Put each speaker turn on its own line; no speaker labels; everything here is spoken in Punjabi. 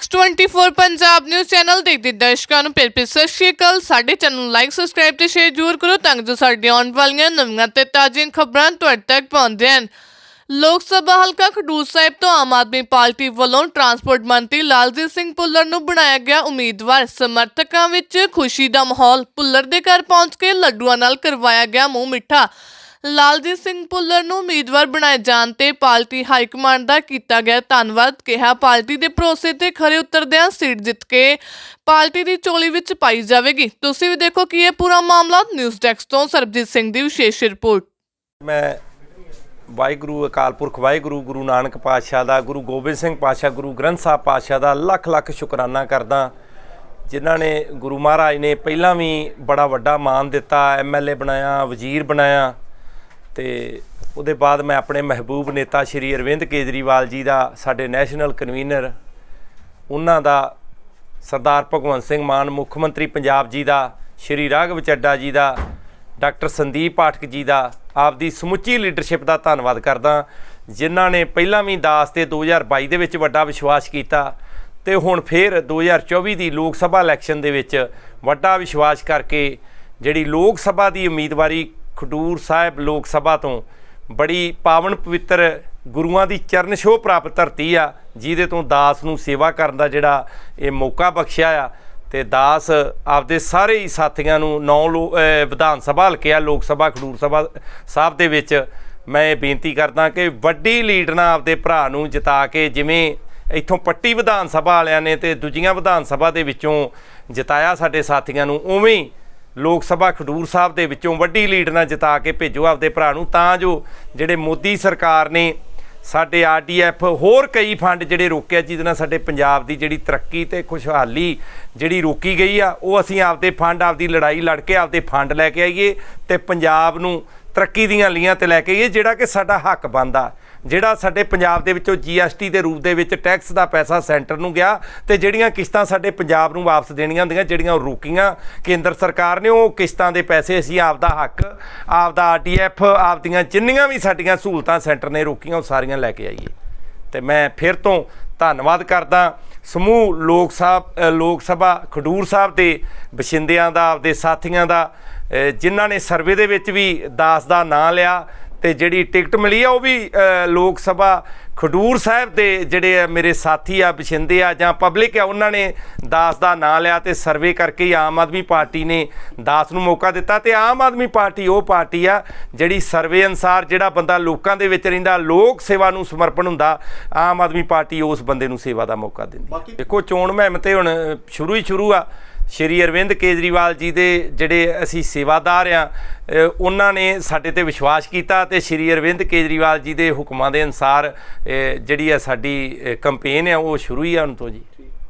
X24 ਪੰਜਾਬ ਨਿਊਜ਼ ਚੈਨਲ ਦੇਖਦੇ ਦਰਸ਼ਕਾਂ ਨੂੰ ਪਿਆਰ ਭਰੀ ਸਤਿ ਸ਼੍ਰੀ ਅਕਾਲ। ਸਾਡੇ ਚੈਨਲ ਨੂੰ ਲਾਈਕ ਸਬਸਕ੍ਰਾਈਬ ਤੇ ਸ਼ੇਅਰ ਜ਼ਰੂਰ ਕਰੋ ਤਾਂ ਜੋ ਸਾਡੀਆਂ ਆਉਣ ਵਾਲੀਆਂ ਨਵੀਆਂ ਤੇ ਤਾਜ਼ੀਆਂ ਖਬਰਾਂ ਤੁਹਾਡੇ ਤੱਕ ਪਹੁੰਚ ਜਾਣ ਲੋਕ ਸਭਾ ਹਲਕਾ ਖਡੂਰ ਸਾਹਿਬ ਤੋਂ ਆਮ ਆਦਮੀ ਪਾਰਟੀ ਵੱਲੋਂ ਟਰਾਂਸਪੋਰਟ ਮੰਤਰੀ ਲਾਲਜੀਤ ਸਿੰਘ ਭੁੱਲਰ ਨੂੰ ਬਣਾਇਆ ਗਿਆ ਉਮੀਦਵਾਰ। ਸਮਰਥਕਾਂ ਵਿੱਚ ਖੁਸ਼ੀ ਦਾ ਮਾਹੌਲ। ਭੁੱਲਰ ਦੇ ਘਰ ਪਹੁੰਚ ਕੇ ਲੱਡੂਆਂ ਨਾਲ ਕਰਵਾਇਆ ਗਿਆ ਮੂੰਹ ਮਿੱਠਾ। ਲਾਲਜੀਤ ਸਿੰਘ ਭੁੱਲਰ ਨੂੰ ਉਮੀਦਵਾਰ ਬਣਾਏ ਜਾਣ ਤੇ ਪਾਰਟੀ ਹਾਈ ਕਮਾਂਡ ਦਾ ਕੀਤਾ ਗਿਆ ਧੰਨਵਾਦ, ਕਿਹਾ ਪਾਰਟੀ ਦੇ ਭਰੋਸੇ ਤੇ ਖਰੇ ਉਤਰਦਿਆਂ ਸੀਟ ਜਿੱਤ ਕੇ ਪਾਰਟੀ ਦੀ ਚੋਲੀ ਵਿੱਚ ਪਾਈ ਜਾਵੇਗੀ। ਤੁਸੀਂ ਵੀ ਦੇਖੋ ਕੀ ਇਹ ਪੂਰਾ ਮਾਮਲਾ, ਨਿਊਜ਼ ਡੈਸਕ ਤੋਂ ਸਰਬਜੀਤ ਸਿੰਘ ਦੀ ਵਿਸ਼ੇਸ਼ ਰਿਪੋਰਟ।
ਮੈਂ ਵਾਹਿਗੁਰੂ, ਅਕਾਲ ਪੁਰਖ ਵਾਹਿਗੁਰੂ, ਗੁਰੂ ਨਾਨਕ ਪਾਤਸ਼ਾਹ ਦਾ, ਗੁਰੂ ਗੋਬਿੰਦ ਸਿੰਘ ਪਾਤਸ਼ਾਹ, ਗੁਰੂ ਗ੍ਰੰਥ ਸਾਹਿਬ ਪਾਤਸ਼ਾਹ ਦਾ ਲੱਖ ਲੱਖ ਸ਼ੁਕਰਾਨਾ ਕਰਦਾ ਜਿਨ੍ਹਾਂ ਨੇ ਗੁਰੂ ਮਹਾਰਾਜ ਨੇ ਪਹਿਲਾਂ ਵੀ ਬੜਾ ਵੱਡਾ ਮਾਨ ਦਿੱਤਾ ਐਮਐਲਏ ਬਣਾਇਆ, ਵਜ਼ੀਰ ਬਣਾਇਆ। ਤੇ ਉਹਦੇ ਬਾਅਦ ਮੈਂ ਆਪਣੇ ਮਹਿਬੂਬ ਨੇਤਾ ਸ਼੍ਰੀ ਅਰਵਿੰਦ ਕੇਜਰੀਵਾਲ ਜੀ ਦਾ, ਸਾਡੇ ਨੈਸ਼ਨਲ ਕਨਵੀਨਰ, ਉਹਨਾਂ ਦਾ ਸਰਦਾਰ ਭਗਵੰਤ ਸਿੰਘ ਮਾਨ, ਮੁੱਖ ਮੰਤਰੀ ਪੰਜਾਬ ਜੀ ਦਾ, ਸ਼੍ਰੀ ਰਾਘਵ ਚੱਡਾ ਜੀ ਦਾ, ਡਾਕਟਰ ਸੰਦੀਪ ਪਾਠਕ ਜੀ ਦਾ, ਆਪਦੀ ਸਮੁੱਚੀ ਲੀਡਰਸ਼ਿਪ ਦਾ ਧੰਨਵਾਦ ਕਰਦਾ ਜਿਨ੍ਹਾਂ ਨੇ ਪਹਿਲਾਂ ਵੀ ਦਾਸ ਤੇ 2022 ਦੇ ਵਿੱਚ ਵੱਡਾ ਵਿਸ਼ਵਾਸ ਕੀਤਾ ਤੇ ਹੁਣ ਫੇਰ 2024 ਦੀ ਲੋਕ ਸਭਾ ਇਲੈਕਸ਼ਨ ਦੇ ਵਿੱਚ ਵੱਡਾ ਵਿਸ਼ਵਾਸ ਕਰਕੇ ਜਿਹੜੀ ਲੋਕ ਸਭਾ ਦੀ ਉਮੀਦਵਾਰੀ ਖਡੂਰ ਸਾਹਿਬ ਲੋਕ ਸਭਾ ਤੋਂ ਬੜੀ ਪਾਵਨ ਪਵਿੱਤਰ ਗੁਰੂਆਂ ਦੀ ਚਰਨ ਛੋਹ ਪ੍ਰਾਪਤ ਧਰਤੀ ਆ, ਜਿਹਦੇ ਤੋਂ ਦਾਸ ਨੂੰ ਸੇਵਾ ਕਰਨ ਦਾ ਜਿਹੜਾ ਇਹ ਮੌਕਾ ਬਖਸ਼ਿਆ ਆ। ਤੇ ਦਾਸ ਆਪਦੇ ਸਾਰੇ ਹੀ ਸਾਥੀਆਂ ਨੂੰ ਨੌ ਲੋ- ਵਿਧਾਨ ਸਭਾ ਹਲਕੇ ਆ, ਲੋਕ ਸਭਾ, ਖਡੂਰ ਸਭਾ ਸਾਹਿਬ ਦੇ ਵਿੱਚ ਮੈਂ ਇਹ ਬੇਨਤੀ ਕਰਦਾ ਕਿ ਵੱਡੀ ਲੀਡ ਨਾਲ ਆਪਦੇ ਭਰਾ ਨੂੰ ਜਿਤਾ ਕੇ ਜਿਵੇਂ ਇੱਥੋਂ ਪੱਟੀ ਵਿਧਾਨ ਸਭਾ ਵਾਲਿਆਂ ਨੇ ਤੇ ਦੂਜੀਆਂ ਵਿਧਾਨ ਸਭਾ ਦੇ ਵਿੱਚੋਂ ਜਿਤਾਇਆ ਸਾਡੇ ਸਾਥੀਆਂ ਨੂੰ, ਉਵੇਂ ਲੋਕ ਸਭਾ ਖਡੂਰ ਸਾਹਿਬ ਦੇ ਵਿੱਚੋਂ ਵੱਡੀ ਲੀਡ ਨਾਲ ਜਿਤਾ ਕੇ ਭੇਜੋ ਆਪਦੇ ਭਰਾ ਨੂੰ। ਤਾਂ ਜੋ ਜਿਹੜੇ ਮੋਦੀ ਸਰਕਾਰ ਨੇ ਸਾਡੇ ਆਰਡੀਐਫ ਹੋਰ ਕਈ ਫੰਡ ਜਿਹੜੇ ਰੋਕਿਆ, ਜਿਹਦੇ ਨਾਲ ਸਾਡੇ ਪੰਜਾਬ ਦੀ ਜਿਹੜੀ ਤਰੱਕੀ ਤੇ ਖੁਸ਼ਹਾਲੀ ਜਿਹੜੀ ਰੋਕੀ ਗਈ ਆ, ਉਹ ਅਸੀਂ ਆਪਦੇ ਫੰਡ, ਆਪਦੀ ਲੜਾਈ ਲੜ ਕੇ ਆਪਦੇ ਫੰਡ ਲੈ ਕੇ ਆਈਏ ਤੇ ਪੰਜਾਬ ਨੂੰ ਤਰੱਕੀ ਦੀਆਂ ਲੀਆਂ ਤੇ ਲੈ ਕੇ ਇਹ ਜਿਹੜਾ ਕਿ ਸਾਡਾ ਹੱਕ ਬਣਦਾ। ਜਿਹੜਾ ਸਾਡੇ ਪੰਜਾਬ ਦੇ ਵਿੱਚੋਂ ਜੀਐਸਟੀ ਦੇ ਰੂਪ ਦੇ ਵਿੱਚ ਟੈਕਸ ਦਾ ਪੈਸਾ ਸੈਂਟਰ ਨੂੰ ਗਿਆ ਤੇ ਜਿਹੜੀਆਂ ਕਿਸ਼ਤਾਂ ਸਾਡੇ ਪੰਜਾਬ ਨੂੰ ਵਾਪਸ ਦੇਣੀਆਂ ਹੁੰਦੀਆਂ, ਜਿਹੜੀਆਂ ਉਹ ਰੋਕੀਆਂ, ਕੇਂਦਰ ਸਰਕਾਰ ਨੇ ਉਹ ਕਿਸ਼ਤਾਂ ਦੇ ਪੈਸੇ ਅਸੀਂ ਆਪਦਾ ਹੱਕ, ਆਪਦਾ ਆਰਟੀਐਫ ਆਪਦੀਆਂ ਜਿੰਨੀਆਂ ਵੀ ਸਾਡੀਆਂ ਸਹੂਲਤਾਂ ਸੈਂਟਰ ਨੇ ਰੋਕੀਆਂ, ਉਹ ਸਾਰੀਆਂ ਲੈ ਕੇ ਆਈਏ। ਤੇ ਮੈਂ ਫਿਰ ਤੋਂ ਧੰਨਵਾਦ ਕਰਦਾ ਸਮੂਹ ਲੋਕ ਸਾਹਿਬ ਲੋਕ ਸਭਾ ਖਡੂਰ ਸਾਹਿਬ ਦੇ ਬਸ਼ਿੰਦਿਆਂ ਦਾ, ਆਪਦੇ ਸਾਥੀਆਂ ਦਾ ਜਿਨ੍ਹਾਂ ਨੇ ਸਰਵੇ ਦੇ ਵਿੱਚ ਵੀ ਦਾਸ ਦਾ ਨਾਂ ਲਿਆ ਤੇ ਜਿਹੜੀ ਟਿਕਟ ਮਿਲੀ ਆ ਉਹ ਵੀ ਲੋਕ ਸਭਾ ਖਡੂਰ ਸਾਹਿਬ ਦੇ ਜਿਹੜੇ ਆ ਮੇਰੇ ਸਾਥੀ ਆ ਬਸ਼ਿੰਦੇ ਆ ਜਾਂ ਪਬਲਿਕ ਆ ਉਹਨਾਂ ਨੇ ਦਾਸ ਦਾ ਨਾਂ ਲਿਆ ਤੇ ਸਰਵੇ ਕਰਕੇ ਹੀ ਆਮ ਆਦਮੀ ਪਾਰਟੀ ਨੇ ਦਾਸ ਨੂੰ ਮੌਕਾ ਦਿੱਤਾ ਤੇ ਆਮ ਆਦਮੀ ਪਾਰਟੀ ਉਹ ਪਾਰਟੀ ਆ ਜਿਹੜੀ ਸਰਵੇ ਅਨਸਾਰ ਜਿਹੜਾ ਬੰਦਾ ਲੋਕਾਂ ਦੇ ਵਿੱਚ ਰਹਿੰਦਾ ਲੋਕ ਸੇਵਾ ਨੂੰ ਸਮਰਪਣ ਹੁੰਦਾ ਆਮ ਆਦਮੀ ਪਾਰਟੀ ਉਸ ਬੰਦੇ ਨੂੰ ਸੇਵਾ ਦਾ ਮੌਕਾ ਦਿੰਦੀ। ਦੇਖੋ ਚੋਣ ਮੁਹਿੰਮ ਤੇ ਹੁਣ ਸ਼ੁਰੂ ਹੀ ਸ਼ੁਰੂ ਆ ਸ਼੍ਰੀ ਅਰਵਿੰਦ ਕੇਜਰੀਵਾਲ ਜੀ ਦੇ ਜਿਹੜੇ ਅਸੀਂ ਸੇਵਾਦਾਰ ਆ ਉਹਨਾਂ ਨੇ ਸਾਡੇ ਤੇ ਵਿਸ਼ਵਾਸ ਕੀਤਾ ਤੇ ਸ਼੍ਰੀ ਅਰਵਿੰਦ ਕੇਜਰੀਵਾਲ ਜੀ ਦੇ ਹੁਕਮਾਂ ਦੇ ਅਨਸਾਰ ਜਿਹੜੀ ਆ ਸਾਡੀ ਕੈਂਪੇਨ ਆ, ਉਹ ਸ਼ੁਰੂ ਹੀ ਆ ਹੁਣ ਤੋਂ ਜੀ।